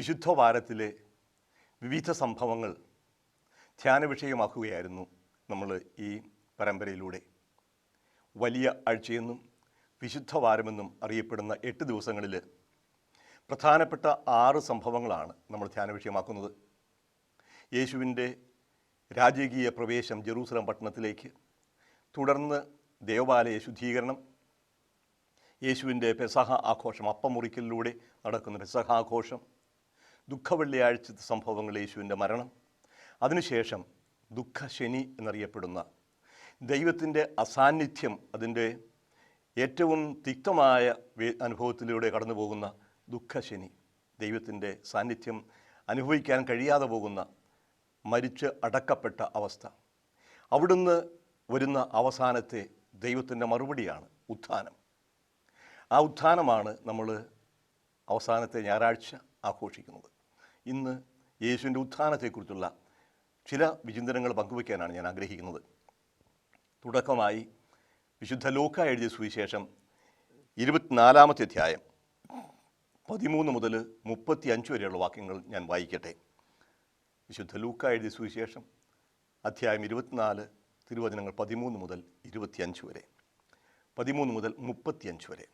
വിശുദ്ധ വാരത്തിലെ വിവിധ സംഭവങ്ങൾ ധ്യാന വിഷയമാക്കുകയായിരുന്നു നമ്മൾ ഈ പരമ്പരയിലൂടെ. വലിയ ആഴ്ചയെന്നും വിശുദ്ധ വാരമെന്നും അറിയപ്പെടുന്ന എട്ട് ദിവസങ്ങളിൽ പ്രധാനപ്പെട്ട ആറ് സംഭവങ്ങളാണ് നമ്മൾ ധ്യാന വിഷയമാക്കുന്നത് യേശുവിന്റെ രാജകീയ പ്രവേശം ജെറൂസലം പട്ടണത്തിലേക്ക് തുടർന്ന് ദേവാലയ ശുദ്ധീകരണം യേശുവിന്റെ പെസഹ ആഘോഷം അപ്പം മുറിക്കലിലൂടെ നടക്കുന്ന പെസഹ ആഘോഷം ദുഃഖവെള്ളിയാഴ്ചത്തെ സംഭവങ്ങൾ യേശുവിന്റെ മരണം. അതിനുശേഷം ദുഃഖശനി എന്നറിയപ്പെടുന്ന ദൈവത്തിന്റെ അസാന്നിധ്യം അതിന്റെ ഏറ്റവും തിക്തമായ അനുഭവത്തിലൂടെ കടന്നു പോകുന്ന ദുഃഖശനി ദൈവത്തിന്റെ സാന്നിധ്യം അനുഭവിക്കാൻ കഴിയാതെ പോകുന്ന മരിച്ച് അടക്കപ്പെട്ട അവസ്ഥ. അവിടുന്ന് വരുന്ന അവസാനത്തെ ദൈവത്തിന്റെ മറുപടിയാണ് ഉത്ഥാനം. ആ ഉത്ഥാനമാണ് നമ്മൾ അവസാനത്തെ ഞായറാഴ്ച ആഘോഷിക്കുന്നത്. ഇന്ന് യേശുവിന്റെ ഉത്ഥാനത്തെക്കുറിച്ചുള്ള ചില വിചിന്തനങ്ങൾ പങ്കുവയ്ക്കാനാണ് ഞാൻ ആഗ്രഹിക്കുന്നത്. തുടക്കമായി വിശുദ്ധ ലോക്ക എഴുതിയ സുവിശേഷം ഇരുപത്തിനാലാമത്തെ അധ്യായം പതിമൂന്ന് മുതൽ മുപ്പത്തി അഞ്ച് വരെയുള്ള വാക്യങ്ങൾ ഞാൻ വായിക്കട്ടെ. വിശുദ്ധ ലൂക്ക എഴുതിയ സുവിശേഷം അധ്യായം ഇരുപത്തിനാല് തിരുവചനങ്ങൾ പതിമൂന്ന് മുതൽ ഇരുപത്തിയഞ്ച് വരെ. പതിമൂന്ന് മുതൽ മുപ്പത്തിയഞ്ച് വരെ.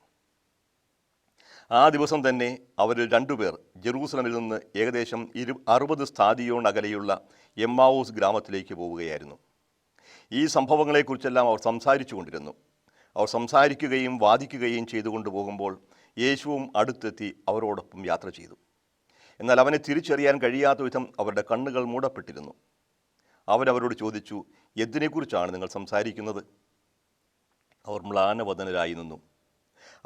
ആ ദിവസം തന്നെ അവരിൽ രണ്ടുപേർ ജെറൂസലമിൽ നിന്ന് ഏകദേശം ഇരു അറുപത് സ്ഥാതിയോൺ അകലെയുള്ള എമ്മാവൂസ് ഗ്രാമത്തിലേക്ക് പോവുകയായിരുന്നു. ഈ സംഭവങ്ങളെക്കുറിച്ചെല്ലാം അവർ സംസാരിച്ചു കൊണ്ടിരുന്നു അവർ സംസാരിക്കുകയും വാദിക്കുകയും ചെയ്തുകൊണ്ട് പോകുമ്പോൾ യേശുവും അടുത്തെത്തി അവരോടൊപ്പം യാത്ര ചെയ്തു. എന്നാൽ അവനെ തിരിച്ചറിയാൻ കഴിയാത്ത വിധം അവരുടെ കണ്ണുകൾ മൂടപ്പെട്ടിരുന്നു. അവരവരോട് ചോദിച്ചു എന്തിനെക്കുറിച്ചാണ് നിങ്ങൾ സംസാരിക്കുന്നത്? അവർ മ്ലാനവദനരായി നിന്നു.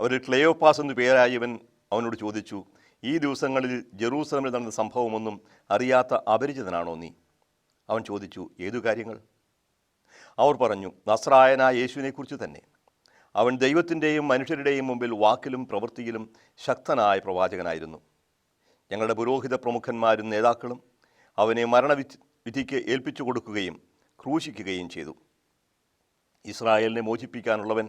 അവരിൽ ക്ലെയോപ്പാസ് എന്നു പേരായവൻ അവനോട് ചോദിച്ചു ഈ ദിവസങ്ങളിൽ ജെറൂസലമിൽ നടന്ന സംഭവമൊന്നും അറിയാത്ത അപരിചിതനാണോ നീ? അവൻ ചോദിച്ചു ഏതു കാര്യങ്ങൾ? അവർ പറഞ്ഞു നസ്രായനായ യേശുവിനെക്കുറിച്ച് തന്നെ. അവൻ ദൈവത്തിന്റെയും മനുഷ്യരുടെയും മുമ്പിൽ വാക്കിലും പ്രവൃത്തിയിലും ശക്തനായ പ്രവാചകനായിരുന്നു. ഞങ്ങളുടെ പുരോഹിത പ്രമുഖന്മാരും നേതാക്കളും അവനെ മരണവിധി വിധിക്ക് ഏൽപ്പിച്ചു കൊടുക്കുകയും ക്രൂശിക്കുകയും ചെയ്തു. ഇസ്രായേലിനെ മോചിപ്പിക്കാനുള്ളവൻ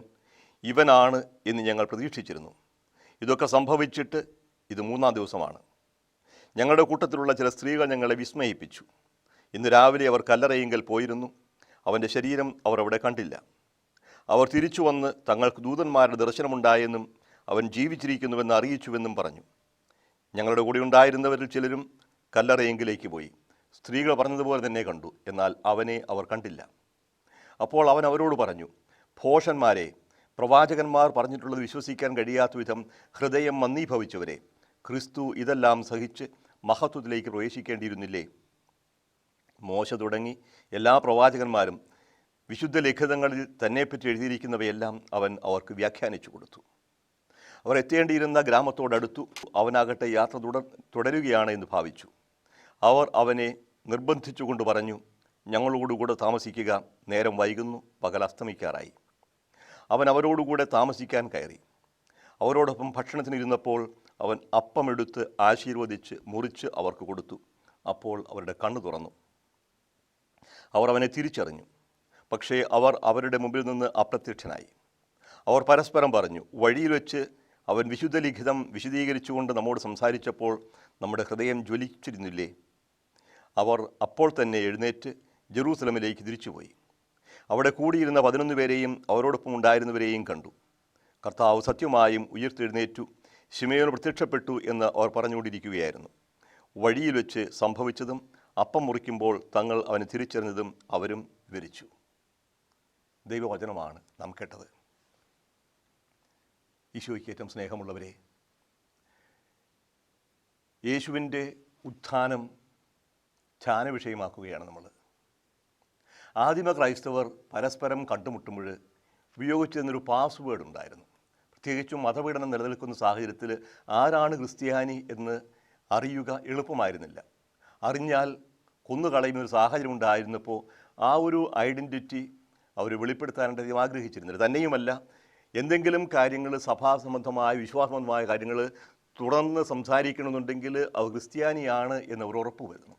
ഇവനാണ് എന്ന് ഞങ്ങൾ പ്രതീക്ഷിച്ചിരുന്നു. ഇതൊക്കെ സംഭവിച്ചിട്ട് ഇത് മൂന്നാം ദിവസമാണ്. ഞങ്ങളുടെ കൂട്ടത്തിലുള്ള ചില സ്ത്രീകൾ ഞങ്ങളെ വിസ്മയിപ്പിച്ചു. ഇന്ന് രാവിലെ അവർ കല്ലറയെങ്കിൽ പോയിരുന്നു. അവന്റെ ശരീരം അവർ അവിടെ കണ്ടില്ല. അവർ തിരിച്ചു വന്ന് തങ്ങൾക്ക് ദൂതന്മാരുടെ ദർശനമുണ്ടായെന്നും അവൻ ജീവിച്ചിരിക്കുന്നുവെന്ന് അറിയിച്ചുവെന്നും പറഞ്ഞു. ഞങ്ങളുടെ കൂടെ ഉണ്ടായിരുന്നവരിൽ ചിലരും കല്ലറയെങ്കിലേക്ക് പോയി. സ്ത്രീകൾ പറഞ്ഞതുപോലെ തന്നെ കണ്ടു. എന്നാൽ അവനെ അവർ കണ്ടില്ല. അപ്പോൾ അവൻ അവരോട് പറഞ്ഞു ഭോഷന്മാരെ പ്രവാചകന്മാർ പറഞ്ഞിട്ടുള്ളത് വിശ്വസിക്കാൻ കഴിയാത്ത വിധം ഹൃദയം മന്ദീഭവിച്ചവരെ ക്രിസ്തു ഇതെല്ലാം സഹിച്ച് മഹത്വത്തിലേക്ക് പ്രവേശിക്കേണ്ടിയിരുന്നില്ലേ? മോശ തുടങ്ങി എല്ലാ പ്രവാചകന്മാരും വിശുദ്ധ ലിഖിതങ്ങളിൽ തന്നെപ്പറ്റി എഴുതിയിരിക്കുന്നവയെല്ലാം അവൻ അവർക്ക് വ്യാഖ്യാനിച്ചു കൊടുത്തു. അവർ എത്തേണ്ടിയിരുന്ന ഗ്രാമത്തോടടുത്തു അവനാകട്ടെ യാത്ര തുടർ തുടരുകയാണ് എന്ന് ഭാവിച്ചു. അവർ അവനെ നിർബന്ധിച്ചുകൊണ്ട് പറഞ്ഞു ഞങ്ങളോടുകൂടെ താമസിക്കുക നേരം വൈകുന്നു പകൽ അസ്തമിക്കാറായി. അവൻ അവരോടുകൂടെ താമസിക്കാൻ കയറി. അവരോടൊപ്പം ഭക്ഷണത്തിന് ഇരുന്നപ്പോൾ അവൻ അപ്പമെടുത്ത് ആശീർവദിച്ച് മുറിച്ച് അവർക്ക് കൊടുത്തു. അപ്പോൾ അവരുടെ കണ്ണു തുറന്നു. അവർ അവനെ തിരിച്ചറിഞ്ഞു. പക്ഷേ അവർ അവരുടെ മുമ്പിൽ നിന്ന് അപ്രത്യക്ഷനായി. അവർ പരസ്പരം പറഞ്ഞു വഴിയിൽ വെച്ച് അവൻ വിശുദ്ധ ലിഖിതം വിശദീകരിച്ചുകൊണ്ട് നമ്മോട് സംസാരിച്ചപ്പോൾ നമ്മുടെ ഹൃദയം ജ്വലിച്ചിരുന്നില്ലേ? അവർ അപ്പോൾ തന്നെ എഴുന്നേറ്റ് ജെറൂസലമിലേക്ക് തിരിച്ചുപോയി. അവിടെ കൂടിയിരുന്ന പതിനൊന്ന് പേരെയും അവരോടൊപ്പം ഉണ്ടായിരുന്നവരെയും കണ്ടു. കർത്താവ് സത്യമായും ഉയർത്തെഴുന്നേറ്റു ശിമയോന് പ്രത്യക്ഷപ്പെട്ടു എന്ന് അവർ പറഞ്ഞുകൊണ്ടിരിക്കുകയായിരുന്നു. വഴിയിൽ വെച്ച് സംഭവിച്ചതും അപ്പം മുറിക്കുമ്പോൾ തങ്ങൾ അവനെ തിരിച്ചറിഞ്ഞതും അവരും വിവരിച്ചു. ദൈവവചനമാണ് നാം കേട്ടത്. ഈശോയ്ക്ക് ഏറ്റവും സ്നേഹമുള്ളവരെ യേശുവിന്റെ ഉത്ഥാനം ധ്യാന വിഷയമാക്കുകയാണ് നമ്മൾ. ആദിമ ക്രൈസ്തവർ പരസ്പരം കണ്ടുമുട്ടുമ്പോൾ ഉപയോഗിച്ചിരുന്നൊരു പാസ്വേഡ് ഉണ്ടായിരുന്നു. പ്രത്യേകിച്ചും മതപീഡനം നിലനിൽക്കുന്ന സാഹചര്യത്തിൽ ആരാണ് ക്രിസ്ത്യാനി എന്ന് അറിയുക എളുപ്പമായിരുന്നില്ല. അറിഞ്ഞാൽ കൊന്നുകളയുന്ന ഒരു സാഹചര്യം ഉണ്ടായിരുന്നപ്പോൾ ആ ഒരു ഐഡന്റിറ്റി അവർ വെളിപ്പെടുത്താനായിട്ട് അധികം ആഗ്രഹിച്ചിരുന്നില്ല. തന്നെയുമല്ല എന്തെങ്കിലും കാര്യങ്ങൾ സഭാസംബന്ധമായ വിശ്വാസബന്ധമായ കാര്യങ്ങൾ തുടർന്ന് സംസാരിക്കണമെന്നുണ്ടെങ്കിൽ അവർ ക്രിസ്ത്യാനിയാണ് എന്നവർ ഉറപ്പ് വരുന്നു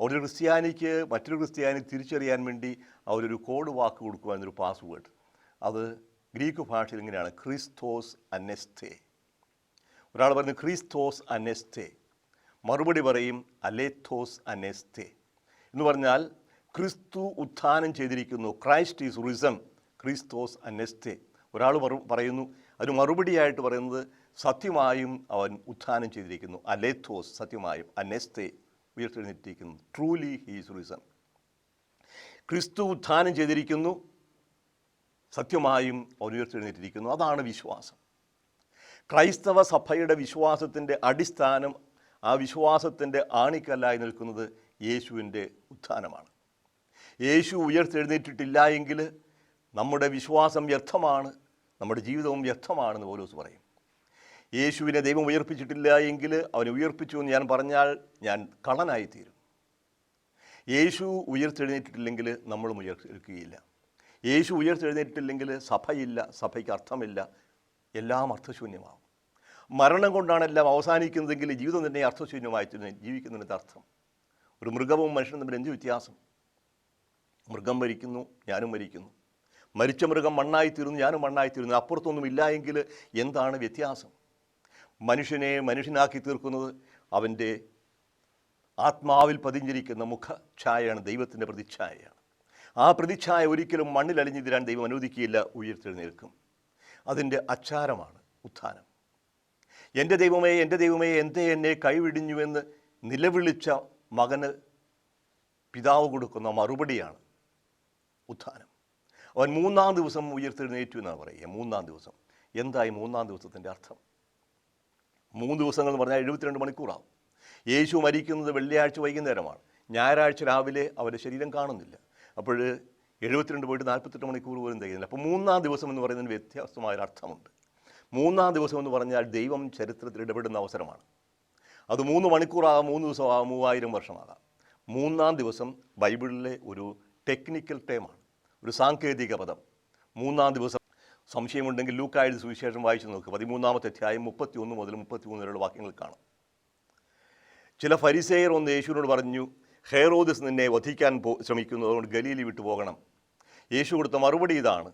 ഒരു ക്രിസ്ത്യാനിക്ക് മറ്റൊരു ക്രിസ്ത്യാനി തിരിച്ചറിയാൻ വേണ്ടി അവരൊരു കോഡ് വാക്ക് കൊടുക്കുക എന്നൊരു പാസ്വേഡ്. അത് ഗ്രീക്ക് ഭാഷയിൽ ഇങ്ങനെയാണ് ക്രിസ്തോസ് അനെസ്തേ. ഒരാൾ പറയുന്നത് ക്രിസ്തോസ് അനെസ്തേ. മറുപടി പറയും അലേത്തോസ് അനെസ്തേ. എന്ന് പറഞ്ഞാൽ ക്രിസ്തു ഉത്ഥാനം ചെയ്തിരിക്കുന്നു. Christ is risen. ക്രിസ്തോസ് അനെസ്തേ. ഒരാൾ പറയുന്നു അതിന് മറുപടിയായിട്ട് പറയുന്നത് സത്യമായും അവൻ ഉത്ഥാനം ചെയ്തിരിക്കുന്നു. അലേത്തോസ് സത്യമായും അനെസ്തേ. ഉയർത്തെഴുന്നേറ്റിരിക്കുന്നു. ട്രൂലി ഹീസ് റീസൺ ക്രിസ്തു ഉത്ഥാനം ചെയ്തിരിക്കുന്നു. സത്യമായും അവൻ ഉയർത്തെഴുന്നേറ്റിരിക്കുന്നു. അതാണ് വിശ്വാസം. ക്രൈസ്തവ സഭയുടെ വിശ്വാസത്തിന്റെ അടിസ്ഥാനം ആ വിശ്വാസത്തിന്റെ ആണിക്കല്ലായി നിൽക്കുന്നത് യേശുവിന്റെ ഉത്ഥാനമാണ്. യേശു ഉയർത്തെഴുന്നേറ്റിട്ടില്ല എങ്കിൽ നമ്മുടെ വിശ്വാസം വ്യർത്ഥമാണ് നമ്മുടെ ജീവിതവും വ്യർത്ഥമാണെന്ന് പോലീസ് പറയും. യേശുവിനെ ദൈവം ഉയർപ്പിച്ചിട്ടില്ല എങ്കിൽ അവനെ ഉയർപ്പിച്ചു എന്ന് ഞാൻ പറഞ്ഞാൽ ഞാൻ കള്ളനായിത്തീരും. യേശു ഉയർത്തെഴുന്നേറ്റിട്ടില്ലെങ്കിൽ നമ്മളും ഉയർത്തിക്കുകയില്ല യേശു ഉയർത്തെഴുന്നേറ്റിട്ടില്ലെങ്കിൽ സഭയില്ല സഭയ്ക്ക് അർത്ഥമില്ല. എല്ലാം അർത്ഥശൂന്യമാകും മരണം കൊണ്ടാണ് എല്ലാം അവസാനിക്കുന്നതെങ്കിൽ ജീവിതം തന്നെ അർത്ഥശൂന്യമായി ജീവിക്കുന്നതിന്റെ അർത്ഥം. ഒരു മൃഗവും മനുഷ്യനും തമ്മിൽ എന്ത് വ്യത്യാസം? മൃഗം മരിക്കുന്നു ഞാനും മരിക്കുന്നു. മരിച്ച മൃഗം മണ്ണായിത്തീരുന്നു ഞാനും മണ്ണായിത്തീരുന്നു. അപ്പുറത്തൊന്നും ഇല്ല എങ്കിൽ എന്താണ് വ്യത്യാസം? മനുഷ്യനെ മനുഷ്യനാക്കി തീർക്കുന്നത് അവന്റെ ആത്മാവിൽ പതിഞ്ഞിരിക്കുന്ന മുഖഛായയാണ് ദൈവത്തിന്റെ പ്രതിച്ഛായയാണ്. ആ പ്രതിച്ഛായ ഒരിക്കലും മണ്ണിലലിഞ്ഞിതിരാൻ ദൈവം അനുവദിക്കുകയില്ല ഉയർത്തെഴുന്നേൽക്കും. അതിന്റെ അച്ചാരമാണ് ഉത്ഥാനം. എന്റെ ദൈവമേ എന്റെ ദൈവമേ എന്തേ എന്നെ കൈവിടിഞ്ഞുവെന്ന് നിലവിളിച്ച മകന് പിതാവ് കൊടുക്കുന്ന മറുപടിയാണ് ഉത്ഥാനം. അവൻ മൂന്നാം ദിവസം ഉയർത്തെഴുന്നേറ്റു എന്നാണ് പറയുക. മൂന്നാം ദിവസം. എന്തായി മൂന്നാം ദിവസത്തിന്റെ അർത്ഥം? മൂന്ന് ദിവസങ്ങൾ എന്ന് പറഞ്ഞാൽ എഴുപത്തിരണ്ട് മണിക്കൂറാവും. യേശു മരിക്കുന്നത് വെള്ളിയാഴ്ച വൈകുന്നേരമാണ്. ഞായറാഴ്ച രാവിലെ അവരുടെ ശരീരം കാണുന്നില്ല. അപ്പോൾ എഴുപത്തിരണ്ട് പോയിട്ട് നാൽപ്പത്തെട്ട് മണിക്കൂർ പോലും തികയുന്നില്ല. അപ്പോൾ മൂന്നാം ദിവസം എന്ന് പറയുന്നതിന് വ്യത്യാസമായൊരു അർത്ഥമുണ്ട്. മൂന്നാം ദിവസം എന്ന് പറഞ്ഞാൽ ദൈവം ചരിത്രത്തിൽ ഇടപെടുന്ന അവസരമാണ്. അത് മൂന്ന് മണിക്കൂറാകാം മൂന്ന് ദിവസമാകാം മൂവായിരം വർഷമാകാം. മൂന്നാം ദിവസം ബൈബിളിലെ ഒരു ടെക്നിക്കൽ ടേമാണ്. ഒരു സാങ്കേതിക പദം. മൂന്നാം ദിവസം സംശയമുണ്ടെങ്കിൽ ലൂക്കായുടെ സുവിശേഷം വായിച്ചു നോക്കുക പതിമൂന്നാമത്തെ അധ്യായം മുപ്പത്തി ഒന്ന് മുതൽ മുപ്പത്തി മൂന്ന് വരെയുള്ള വാക്യങ്ങൾ കാണാം. ചില ഫരിസേയർ ഒന്ന് യേശുവിനോട് പറഞ്ഞു ഹെയറോദിസ് നിന്നെ വധിക്കാൻ പോ ശ്രമിക്കുന്നു. അതുകൊണ്ട് ഗലീലി വിട്ടു പോകണം. യേശു കൊടുത്ത മറുപടി ഇതാണ്.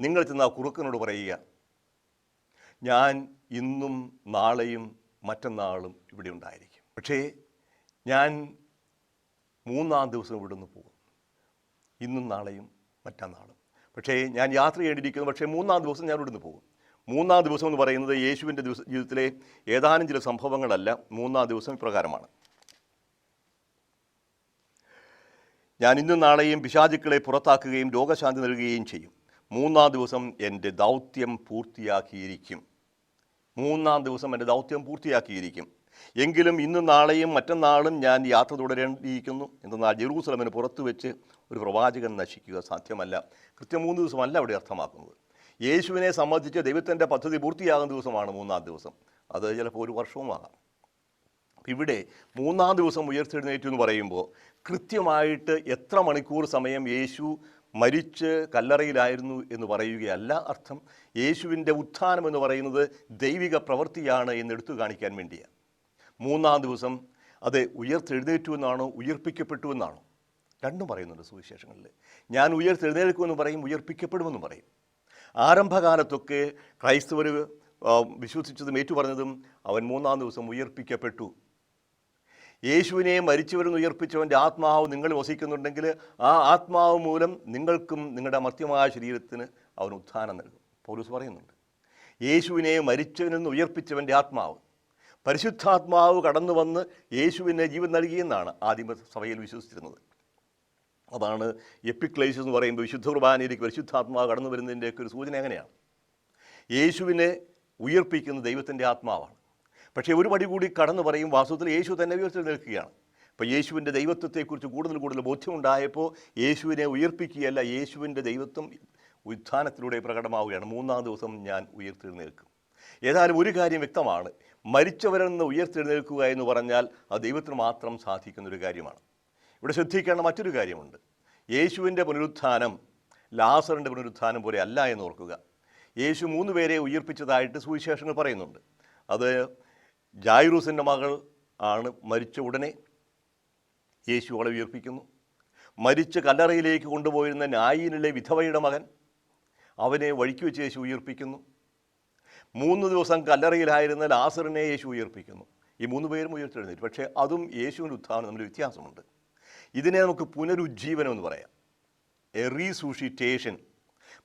നിങ്ങൾ ചെന്ന് ആ കുറുക്കനോട് പറയുക ഞാൻ ഇന്നും നാളെയും മറ്റന്നാളും ഇവിടെ ഉണ്ടായിരിക്കും. പക്ഷേ ഞാൻ മൂന്നാം ദിവസം ഇവിടെ നിന്ന് പോകും. ഇന്നും നാളെയും മറ്റന്നാളും. പക്ഷേ ഞാൻ യാത്ര ചെയ്യേണ്ടിയിരിക്കുന്നു. പക്ഷേ മൂന്നാം ദിവസം ഞാൻ ഇവിടുന്ന് പോകും. മൂന്നാം ദിവസം എന്ന് പറയുന്നത് യേശുവിന്റെ ദിവസ ജീവിതത്തിലെ ഏതാനും ചില സംഭവങ്ങളല്ല. മൂന്നാം ദിവസം ഇപ്രകാരമാണ്. ഞാൻ ഇന്നും നാളെയും പിശാചുക്കളെ പുറത്താക്കുകയും രോഗശാന്തി നൽകുകയും ചെയ്യും. മൂന്നാം ദിവസം എന്റെ ദൗത്യം പൂർത്തിയാക്കിയിരിക്കും. മൂന്നാം ദിവസം എന്റെ ദൗത്യം പൂർത്തിയാക്കിയിരിക്കും. എങ്കിലും ഇന്നും നാളെയും മറ്റന്നാളും ഞാൻ യാത്ര തുടരേണ്ടിയിരിക്കുന്നു. എന്തെന്നാൽ ജെറൂസലമിന് പുറത്തു വെച്ച് ഒരു പ്രവാചകൻ നശിക്കുക സാധ്യമല്ല. കൃത്യം മൂന്ന് ദിവസമല്ല അവിടെ അർത്ഥമാക്കുന്നത്. യേശുവിനെ സംബന്ധിച്ച് ദൈവത്തിന്റെ പദ്ധതി പൂർത്തിയാകുന്ന ദിവസമാണ് മൂന്നാം ദിവസം. അത് ചിലപ്പോൾ ഒരു വർഷവുമാകാം ഇവിടെ മൂന്നാം ദിവസം ഉയർത്തെഴുന്നേറ്റു എന്ന് പറയുമ്പോൾ കൃത്യമായിട്ട് എത്ര മണിക്കൂർ സമയം യേശു മരിച്ച് കല്ലറയിലായിരുന്നു എന്ന് പറയുകയല്ല അർത്ഥം. യേശുവിന്റെ ഉത്ഥാനം എന്ന് പറയുന്നത് ദൈവിക പ്രവൃത്തിയാണ് എന്ന് എടുത്തു കാണിക്കാൻ വേണ്ടിയാണ്. മൂന്നാം ദിവസം അത് ഉയർത്തെഴുന്നേറ്റു എന്നാണോ ഉയർപ്പിക്കപ്പെട്ടു എന്നാണോ? രണ്ടും പറയുന്നുണ്ട് സുവിശേഷങ്ങളിൽ. ഞാൻ ഉയർത്തെഴുന്നേൽക്കുമെന്ന് പറയും ഉയർപ്പിക്കപ്പെടുമെന്നും പറയും. ആരംഭകാലത്തൊക്കെ ക്രൈസ്തവർ വിശ്വസിച്ചതും ഏറ്റുപറഞ്ഞതും അവൻ മൂന്നാം ദിവസം ഉയർപ്പിക്കപ്പെട്ടു. യേശുവിനെ മരിച്ചവരെന്ന് ഉയർപ്പിച്ചവന്റെ ആത്മാവ് നിങ്ങൾ വസിക്കുന്നുണ്ടെങ്കിൽ ആ ആത്മാവ് മൂലം നിങ്ങൾക്കും നിങ്ങളുടെ മർത്യമായ ശരീരത്തിന് അവൻ ഉത്ഥാനം നൽകും. പോലീസ് പറയുന്നുണ്ട് യേശുവിനെ മരിച്ചവനിൽ നിന്ന് ഉയർപ്പിച്ചവന്റെ ആത്മാവ് പരിശുദ്ധാത്മാവ് കടന്നു വന്ന് യേശുവിനെ ജീവൻ നൽകിയെന്നാണ് ആദിമ സഭയിൽ വിശ്വസിച്ചിരുന്നത്. അതാണ് എപ്പിക്ലേശ് എന്ന് പറയുമ്പോൾ വിശുദ്ധ കുർബാനയിലേക്ക് പരിശുദ്ധാത്മാവ് കടന്നു വരുന്നതിന്റെയൊക്കെ ഒരു സൂചന എങ്ങനെയാണ്? യേശുവിനെ ഉയർപ്പിക്കുന്ന ദൈവത്തിന്റെ ആത്മാവാണ്. പക്ഷേ ഒരു പടി കൂടി കടന്നു പറയും വാസ്തവത്തിൽ യേശു തന്നെ ഉയർത്തി നിൽക്കുകയാണ്. അപ്പോൾ യേശുവിന്റെ ദൈവത്വത്തെക്കുറിച്ച് കൂടുതൽ കൂടുതൽ ബോധ്യമുണ്ടായപ്പോൾ യേശുവിനെ ഉയർപ്പിക്കുകയല്ല യേശുവിന്റെ ദൈവത്വം ഉത്ഥാനത്തിലൂടെ പ്രകടമാവുകയാണ്. മൂന്നാം ദിവസം ഞാൻ ഉയർത്തെഴുന്നേൽക്കും. ഏതായാലും ഒരു കാര്യം വ്യക്തമാണ്. മരിച്ചവരെന്ന് ഉയർത്തെഴുന്നേൽക്കുക എന്ന് പറഞ്ഞാൽ അത് ദൈവത്തിന് മാത്രം സാധിക്കുന്ന ഒരു കാര്യമാണ്. ഇവിടെ ശ്രദ്ധിക്കേണ്ട മറ്റൊരു കാര്യമുണ്ട്. യേശുവിന്റെ പുനരുത്ഥാനം ലാസറിന്റെ പുനരുത്ഥാനം പോലെ അല്ല എന്ന് ഓർക്കുക. യേശു മൂന്ന് പേരെ ഉയർപ്പിച്ചതായിട്ട് സുവിശേഷങ്ങൾ പറയുന്നുണ്ട്. അത് ജായിറൂസിന്റെ മകൾ ആണ് മരിച്ച ഉടനെ യേശു അവളെ ഉയർപ്പിക്കുന്നു. മരിച്ച കല്ലറയിലേക്ക് കൊണ്ടുപോയിരുന്ന നായിനിലെ വിധവയുടെ മകൻ അവനെ വഴിക്ക് വെച്ച് യേശു ഉയർപ്പിക്കുന്നു. മൂന്ന് ദിവസം കല്ലറയിലായിരുന്ന ലാസറിനെ യേശു ഉയർപ്പിക്കുന്നു. ഈ മൂന്ന് പേരും ഉയർത്തെഴുന്നേറ്റ്. പക്ഷേ അതും യേശുവിന്റെ ഉത്ഥാനം തമ്മിൽ വ്യത്യാസമുണ്ട്. ഇതിനെ നമുക്ക് പുനരുജ്ജീവനം എന്ന് പറയാം. എ റീസൂഷിറ്റേഷൻ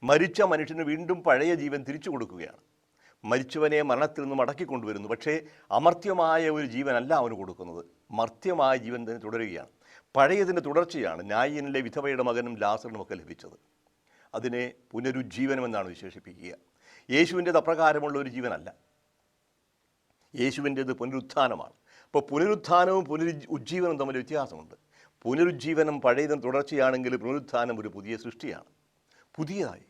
മരിച്ച മനുഷ്യന് വീണ്ടും പഴയ ജീവൻ തിരിച്ചു കൊടുക്കുകയാണ്. മരിച്ചവനെ മരണത്തിൽ നിന്ന് മടക്കിക്കൊണ്ടുവരുന്നു പക്ഷേ അമർത്യമായ ഒരു ജീവനല്ല അവന് കൊടുക്കുന്നത്. മർത്യമായ ജീവൻ തന്നെ തുടരുകയാണ്. പഴയതിന്റെ തുടർച്ചയാണ് ന്യായനിലെ വിധവയുടെ മകനും ലാസറിനും ഒക്കെ ലഭിച്ചത്. അതിനെ പുനരുജ്ജീവനമെന്നാണ് വിശേഷിപ്പിക്കുക. യേശുവിന്റേത് അപ്രകാരമുള്ള ഒരു ജീവനല്ല. യേശുവിന്റേത് പുനരുത്ഥാനമാണ്. അപ്പോൾ പുനരുത്ഥാനവും പുനരു ഉജ്ജീവനവും തമ്മിൽ വ്യത്യാസമുണ്ട്. പുനരുജ്ജീവനം പഴയതും തുടർച്ചയാണെങ്കിൽ പുനരുത്ഥാനം ഒരു പുതിയ സൃഷ്ടിയാണ്. പുതിയതായി.